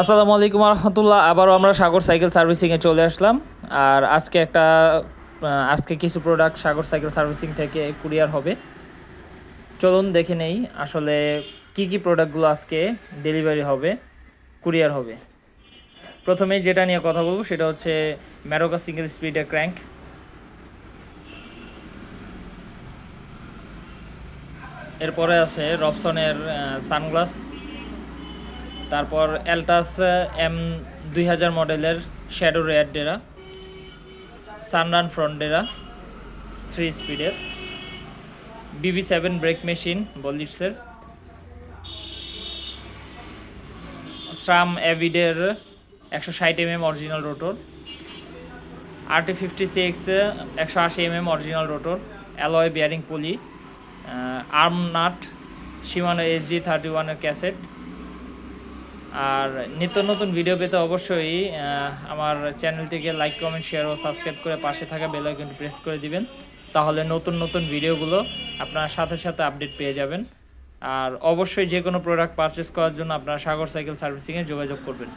আসসালামু আলাইকুম রহমতুল্লাহ আবারও আমরা সাগর সাইকেল সার্ভিসিংয়ে চলে আসলাম। আর আজকে একটা আজকে কিছু প্রোডাক্ট সাগর সাইকেল সার্ভিসিং থেকে কুরিয়ার হবে। চলুন দেখে নেই আসলে কি কি প্রোডাক্টগুলো আজকে ডেলিভারি হবে কুরিয়ার হবে। প্রথমেই যেটা নিয়ে কথা বলব সেটা হচ্ছে ম্যারোকা সিঙ্গেল স্পিডের ক্র্যাঙ্ক এরপরে আছে রবসনের সানগ্লাস তারপর অ্যালটাস এম দুই হাজার মডেলের shadow rear Deore SunRun front Deore three স্পিডের বিবি সেভেন ব্রেক মেশিন বলিপসের স্রাম অ্যাভিডের একশো ষাট M M original rotor RT fifty six একশো আশি M M original rotor alloy bearing poly arm nut Shimano SG thirty ওয়ানের cassette আর নিত্য নতুন ভিডিও পেতে অবশ্যই আমার চ্যানেলটিকে লাইক কমেন্ট শেয়ার ও সাবস্ক্রাইব করে পাশে থাকা বেল আইকনটি প্রেস করে দিবেন। তাহলে নতুন নতুন ভিডিওগুলো আপনার সাথে সাথে আপডেট পেয়ে যাবেন। আর অবশ্যই যে কোনো প্রোডাক্ট পারচেস করার জন্য আপনারা সাগর সাইকেল সার্ভিসিংয়ে যোগাযোগ করবেন।